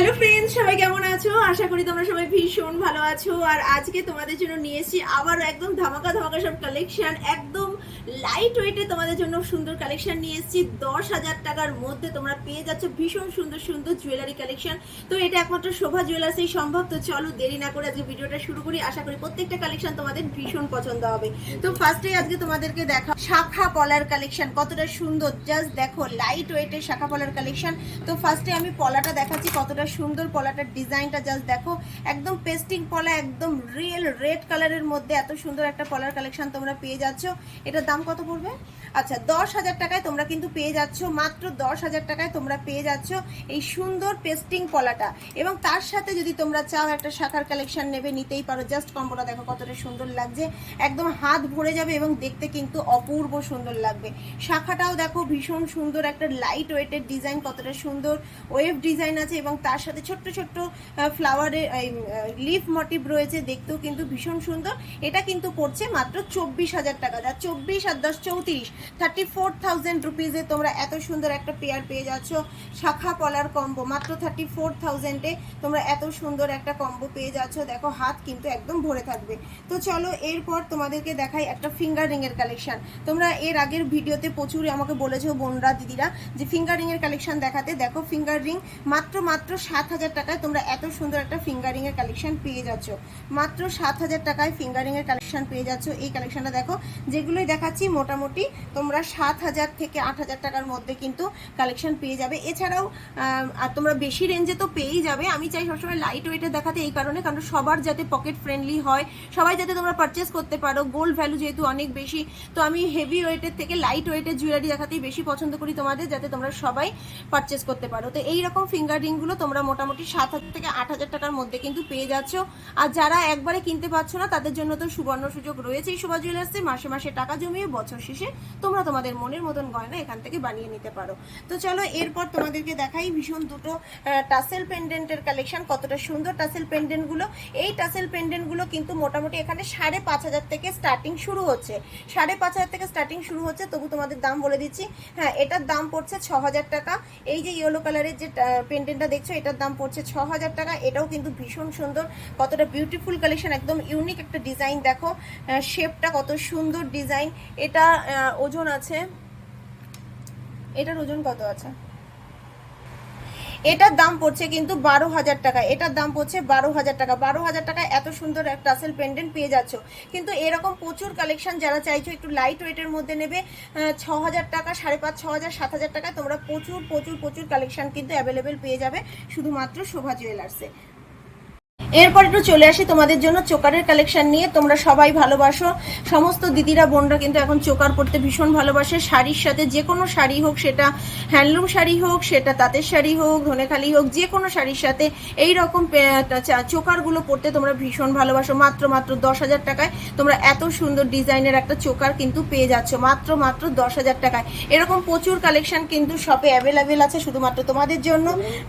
Hello friends সবাই কেমন আছো? আশা করি তোমরা সবাই ভীষণ ভালো আছো। আর আজকে তোমাদের জন্য নিয়ে এসেছি আবার একদম ধামাকা ধামাকা সব কালেকশন একদম লাইট ওয়েটে তোমাদের জন্য সুন্দর কালেকশন নিয়ে এসেছি। দশ হাজার টাকার মধ্যে তোমরা পেয়ে যাচ্ছ ভীষণ সুন্দর সুন্দর জুয়েলারি কালেকশন তো এটা একমাত্র শোভা জুয়েলার্সেই সম্ভব। তো চলো দেরি না করে আজকে ভিডিওটা শুরু করি। আশা করি প্রত্যেকটা কালেকশন তোমাদের ভীষণ পছন্দ হবে। তো ফার্স্টে আজকে তোমাদেরকে দেখা শাখা পলার কালেকশন কতটা সুন্দর। জাস্ট দেখো লাইট ওয়েটের শাখা পলার কালেকশন তো ফার্স্টে আমি পলাটা দেখাচ্ছি, কতটা সুন্দর পলাটার ডিজাইনটা জাস্ট দেখো, একদম পেস্টিং পলা, একদম রিয়েল রেড কালারের মধ্যে এত সুন্দর একটা পলার কালেকশন তোমরা পেয়ে যাচ্ছ। এটা দাম কত পড়বে? আচ্ছা দশ হাজার টাকায় তোমরা কিন্তু পেয়ে যাচ্ছ, মাত্র দশ হাজার টাকায় তোমরা পেয়ে যাচ্ছ এই সুন্দর পেস্টিং পলাটা এবং তার সাথে যদি তোমরা চাও একটা শাখার কালেকশন নেবে, নিতেই পারো। জাস্ট কম্বোটা দেখো কতটা সুন্দর লাগছে। একদম হাত ভরে যাবে এবং দেখতে কিন্তু অপূর্ব সুন্দর লাগবে। শাখাটাও দেখো ভীষণ সুন্দর, একটা লাইট ওয়েটের ডিজাইন কতটা সুন্দর। ওয়েভ ডিজাইন আছে এবং তার সাথে ছোট্ট ছোট্ট ফ্লাওয়ারের লিফ মোটিভ রয়েছে। দেখতেও কিন্তু ভীষণ সুন্দর। এটা কিন্তু পড়ছে মাত্র চব্বিশ হাজার টাকা। যা চব্বিশ আর দশ চৌত্রিশ। থার্টি ফোর থাউজেন্ড রুপিজে তোমরা এত সুন্দর একটা পেয়ার পেয়ে যাচ্ছ। শাখা পলার কম্বো মাত্র থার্টি ফোর থাউজেন্ডে তোমরা এত সুন্দর একটা কম্বো পেয়ে যাচ্ছ। দেখো, হাত কিন্তু একদম ভরে থাকবে। তো চলো, এরপর তোমাদেরকে দেখাই একটা ফিঙ্গার রিংয়ের কালেকশন তোমরা এর আগের ভিডিওতে প্রচুর আমাকে বলেছ বোনরা, দিদিরা, যে ফিঙ্গার রিংয়ের কালেকশন দেখাতে। দেখো ফিঙ্গার রিং মাত্র মাত্র সাত হাজার টাকায় তোমরা এত সুন্দর একটা ফিঙ্গার রিংয়ের কালেকশন পেয়ে যাচ্ছ। মাত্র সাত হাজার টাকায় ফিঙ্গার রিংয়ের কালেকশন পেয়ে যাচ্ছ। এই কালেকশনটা দেখো, যেগুলোই দেখাচ্ছি, মোটামুটি তোমরা সাত হাজার থেকে আট হাজার টাকার মধ্যে কিন্তু কালেকশন পেয়ে যাবে। এছাড়াও আর তোমরা বেশি রেঞ্জে তো পেয়েই যাবে। আমি চাই সবসময় লাইট ওয়েটে দেখাতে এই কারণে, কারণ সবার যাতে পকেট ফ্রেন্ডলি হয়, সবাই যাতে তোমরা পারচেস করতে পারো। গোল্ড ভ্যালু যেহেতু অনেক বেশি, তো আমি হেভি ওয়েটের থেকে লাইট ওয়েটের জুয়েলারি দেখাতেই বেশি পছন্দ করি তোমাদের, যাতে তোমরা সবাই পারচেস করতে পারো। তো এই রকম ফিঙ্গার রিংগুলো তোমরা মোটামুটি সাত হাজার থেকে আট হাজার টাকার মধ্যে কিন্তু পেয়ে যাচ্ছ। আর যারা একবারে কিনতে পারছ না, তাদের জন্য তো সুবর্ণ সুযোগ রয়েছেই শোভা জুয়েলার্সে মাসে মাসে টাকা জমিয়ে, বছর শেষে তোমরা তোমাদের মনের মতন গয়না এখান থেকে বানিয়ে নিতে পারো। তো চলো এরপর তোমাদেরকে দেখাই ভীষণ দুটো টাসেল পেন্ডেন্টের কালেকশন কতটা সুন্দর টাসেল পেন্ডেন্টগুলো এই টাসেল পেন্ডেন্টগুলো কিন্তু মোটামুটি এখানে সাড়ে পাঁচ হাজার থেকে স্টার্টিং শুরু হচ্ছে। সাড়ে পাঁচ হাজার থেকে স্টার্টিং শুরু হচ্ছে, তবু তোমাদের দাম বলে দিচ্ছি। হ্যাঁ এটার দাম পড়ছে ছ হাজার টাকা। এই যে ইয়েলো কালারের যে পেন্ডেন্টটা দেখছ, এটার দাম পড়ছে ছ হাজার টাকা। এটাও কিন্তু ভীষণ সুন্দর। কতটা বিউটিফুল কালেকশন একদম ইউনিক একটা ডিজাইন দেখো। শেপটা কত সুন্দর ডিজাইন এটা ওজন আছে? এটার ওজন কত আছে? এটার দাম পড়ছে কিন্তু বারো হাজার টাকা। এটার দাম পড়ছে বারো হাজার টাকা। বারো হাজার টাকা এত সুন্দর একটা টাসেল পেন্ডেন্ট পেয়ে যাচ্ছ। কিন্তু এরকম প্রচুর কালেকশন যারা চাইছো, একটু লাইট ওয়েটের মধ্যে নেবে ছ হাজার টাকা, সাড়ে পাঁচ, ছ হাজার, সাত হাজার টাকা, তোমরা প্রচুর প্রচুর প্রচুর কালেকশন কিন্তু অ্যাভেলেবেল পেয়ে যাবে। শুধুমাত্র শোভা জুয়েলার্সে এরপর একটু চলে আসি তোমাদের জন্য চোকারের কালেকশন নিয়ে। তোমরা সবাই ভালোবাসো। সমস্ত দিদিরা, বোনরা কিন্তু এখন চোকার পরতে ভীষণ ভালোবাসে। শাড়ির সাথে যে কোনো শাড়ি হোক, সেটা হ্যান্ডলুম শাড়ি হোক, সেটা তাঁতের শাড়ি হোক, ধনেখালি হোক, যে কোনো শাড়ির সাথে এই রকম চোকারগুলো পরতে তোমরা ভীষণ ভালোবাসো। মাত্র মাত্র দশ হাজার টাকায় তোমরা এত সুন্দর ডিজাইনের একটা চোকার কিন্তু পেয়ে যাচ্ছ। মাত্র মাত্র দশ হাজার টাকায়। এরকম প্রচুর কালেকশন কিন্তু শপে অ্যাভেলেবেল আছে শুধুমাত্র তোমাদের জন্য।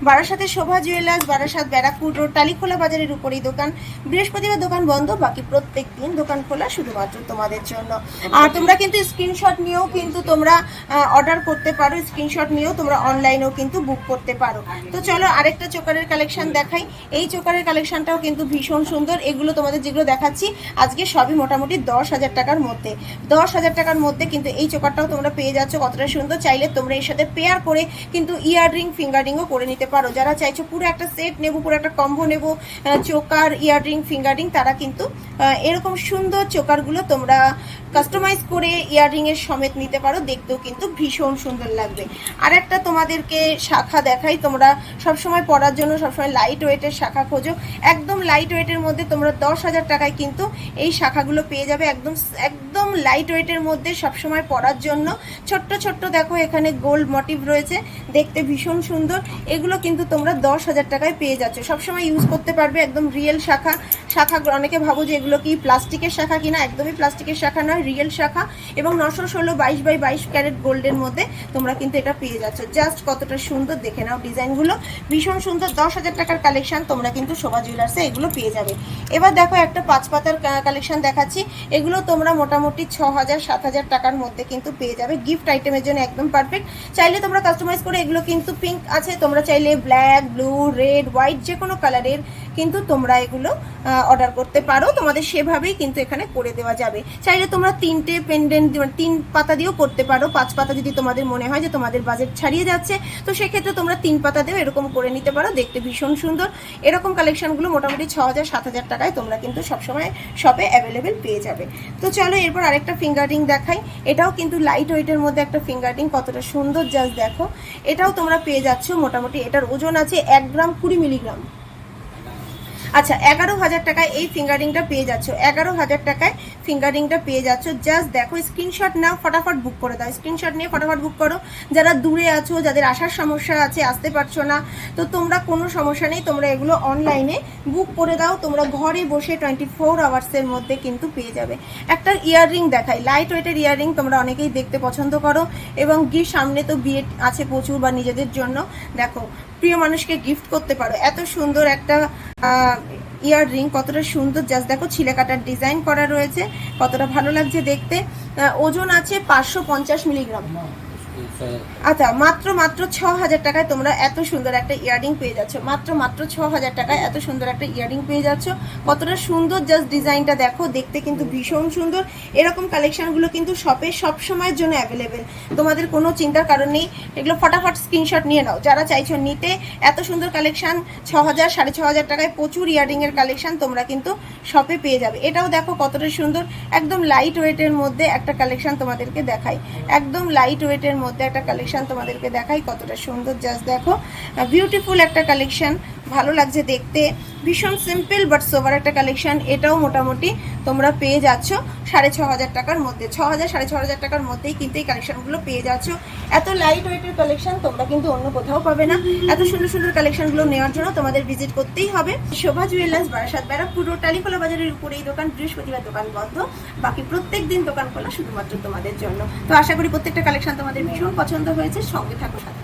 বারাসাতে শোভা জুয়েলার্স বারাসাত ব্যারাকপুর রোড টালিখোলা বাজারের উপরেই দোকান। বৃহস্পতিবার দোকান বন্ধ, বাকি প্রত্যেক দিন দোকান খোলা শুধুমাত্র তোমাদের জন্য। আর তোমরা কিন্তু স্ক্রিনশট নিয়েও কিন্তু তোমরা অর্ডার করতে পারো স্ক্রিনশট নিয়েও তোমরা অনলাইনেও কিন্তু বুক করতে পারো। তো চলো আরেকটা চোকারের কালেকশন দেখাই। এই চোকারের কালেকশনটাও কিন্তু ভীষণ সুন্দর। এগুলো তোমাদের যেগুলো দেখাচ্ছি, আজকে সবই মোটামুটি দশ হাজার টাকার মধ্যে। দশ হাজার টাকার মধ্যে কিন্তু এই চোকারটাও তোমরা পেয়ে যাচ্ছ, কতটা সুন্দর। চাইলে তোমরা এর সাথে পেয়ার করে কিন্তু ইয়ার রিং ফিঙ্গার রিংও করে নিতে পারো। যারা চাইছো পুরো একটা সেট নেব, পুরো একটা কম্বো নেব চোকার ইয়ার রিং ফিঙ্গার, তারা কিন্তু এরকম সুন্দর চোকারগুলো তোমরা কাস্টমাইজ করে ইয়াররিং এর সমেত নিতে পারো। দেখতেও কিন্তু ভীষণ সুন্দর লাগবে। আর একটা তোমাদেরকে শাখা দেখাই। তোমরা সবসময় পরার জন্য সবসময় লাইট ওয়েটের শাখা খোঁজো। একদম লাইট ওয়েটের মধ্যে তোমরা দশ হাজার টাকায় কিন্তু এই শাখাগুলো পেয়ে যাবে। একদম একদম লাইট ওয়েটের মধ্যে সবসময় পরার জন্য। ছোট্ট ছোট্ট দেখো, এখানে গোল্ড মোটিভ রয়েছে। দেখতে ভীষণ সুন্দর। এগুলো কিন্তু তোমরা দশ হাজার টাকায় পেয়ে যাচ্ছ। সবসময় ইউজ করতে পারবে। একদম রিয়েল শাখা। শাখা, অনেকে ভাবো যে এগুলো কি প্লাস্টিকের শাখা কিনা? একদমই প্লাস্টিকের শাখা নয় রিয়েল শাখা। এবং নশো ষোলো, বাইশ বাই বাইশ ক্যারেট গোল্ডের মধ্যে তোমরা কিন্তু এটা পেয়ে যাচ্ছ। জাস্ট কতটা সুন্দর, দেখে নাও ডিজাইনগুলো। ভীষণ সুন্দর, দশ হাজার টাকার কালেকশন তোমরা কিন্তু শোভা জুয়েলার্সে এগুলো পেয়ে যাবে। এবার দেখো একটা পাঁচ পাতার কালেকশন দেখাচ্ছি। এগুলো তোমরা মোটামুটি ছ হাজার, সাত হাজার টাকার মধ্যে কিন্তু পেয়ে যাবে। গিফট আইটেমের জন্য একদম পারফেক্ট চাইলে তোমরা কাস্টমাইজ করে এগুলো কিন্তু পিঙ্ক আছে। তোমরা চাইলে ব্ল্যাক ব্লু রেড হোয়াইট যে কোনো কালারের কিন্তু তোমরা এগুলো অর্ডার করতে পারো। তোমাদের সেভাবেই কিন্তু এখানে করে দেওয়া যাবে। চাইলে তোমরা তিনটে পেন্ডেন্ট তিন পাতা দিয়েও করতে পারো। পাঁচ পাতা যদি তোমাদের মনে হয় যে তোমাদের বাজেট ছাড়িয়ে যাচ্ছে, তো সেক্ষেত্রে তোমরা তিন পাতা দিয়েও এরকম করে নিতে পারো। দেখতে ভীষণ সুন্দর। এরকম কালেকশনগুলো মোটামুটি ছ হাজার, সাত হাজার টাকায় তোমরা কিন্তু সবসময় শপে অ্যাভেলেবেল পেয়ে যাবে। তো চলো এরপর আরেকটা ফিঙ্গারিং দেখাই। এটাও কিন্তু লাইট ওয়েটের মধ্যে একটা ফিঙ্গারিং কতটা সুন্দর জাস্ট দেখো। এটাও তোমরা পেয়ে যাচ্ছ মোটামুটি। এটার ওজন আছে এক গ্রাম কুড়ি মিলিগ্রাম আচ্ছা এগারো হাজার টাকায় এই ফিঙ্গারিংটা পেয়ে যাচ্ছ। এগারো হাজার টাকায় ফিঙ্গারিংটা পেয়ে যাচ্ছ। জাস্ট দেখো স্ক্রিনশট নাও, ফটাফট বুক করে দাও। স্ক্রিনশট নিয়ে ফটাফট বুক করো। যারা দূরে আছো, যাদের আসার সমস্যা আছে, আসতে পারছ না, তো তোমরা কোনো সমস্যা নেই, তোমরা এগুলো অনলাইনে বুক করে দাও। তোমরা ঘরে বসে টোয়েন্টি ফোর আওয়ার্সের মধ্যে কিন্তু পেয়ে যাবে। একটা ইয়াররিং দেখাই। লাইট ওয়েটের ইয়াররিং তোমরা অনেকেই দেখতে পছন্দ করো। এবং গিয়ে সামনে তো বিয়ে আছে প্রচুর বা নিজেদের জন্য। দেখো প্রিয় মানুষকে গিফট করতে পারো। এত সুন্দর একটা ইয়ার রিং কতটা সুন্দর। জাস্ট দেখো ছিলে কাটার ডিজাইন করা রয়েছে। কতটা ভালো লাগছে দেখতে। ওজন আছে পাঁচশো পঞ্চাশ মিলিগ্রাম আচ্ছা মাত্র মাত্র ছ হাজার টাকায় তোমরা এত সুন্দর একটা ইয়ারিং পেয়ে যাচ্ছ। মাত্র মাত্র ছ হাজার টাকায় এত সুন্দর একটা ইয়ারিং পেয়ে যাচ্ছ। কতটা সুন্দর জাস্ট ডিজাইনটা দেখো, দেখতে কিন্তু ভীষণ সুন্দর। এরকম কালেকশনগুলো কিন্তু শপে সব সময়ের জন্য অ্যাভেলেবেল তোমাদের কোনো চিন্তার কারণ নেই। এগুলো ফটাফট স্ক্রিনশট নিয়ে নাও। যারা চাইছো নিতে, এত সুন্দর কালেকশন ছ হাজার সাড়ে ছ হাজার টাকায় প্রচুর ইয়ারিংয়ের কালেকশন তোমরা কিন্তু শপে পেয়ে যাবে। এটাও দেখো কতটা সুন্দর। একদম লাইট ওয়েটের মধ্যে একটা কালেকশন তোমাদেরকে দেখাই। একদম লাইট ওয়েটের মধ্যে একটা কালেকশন তোমাদেরকে দেখাই, কতটা সুন্দর জাস্ট দেখো। বিউটিফুল একটা কালেকশন ভালো লাগছে দেখতে। ভীষণ সিম্পল বাট সোবার একটা কালেকশন এটাও মোটামুটি তোমরা পেয়ে যাচ্ছ। সাড়ে ছ হাজার টাকার মধ্যে, ছ হাজার, সাড়ে ছ হাজার টাকার মধ্যেই কিন্তু এই কালেকশনগুলো পেয়ে যাচ্ছ। এত লাইট ওয়েটের কালেকশন তোমরা কিন্তু অন্য কোথাও পাবে না। এত সুন্দর সুন্দর কালেকশনগুলো নেওয়ার জন্য তোমাদের ভিজিট করতেই হবে। শোভা জুয়েলার্স বারাসাত ব্যারাকপুর রোড টালিকোলা বাজারের উপরে এই দোকান, বৃহস্পতিবার দোকান বন্ধ। বাকি প্রত্যেক দিন দোকান খোলা শুধুমাত্র তোমাদের জন্য। তো আশা করি প্রত্যেকটা কালেকশন তোমাদের ভীষণ পছন্দ হয়েছে। সঙ্গে থাকো, সাথে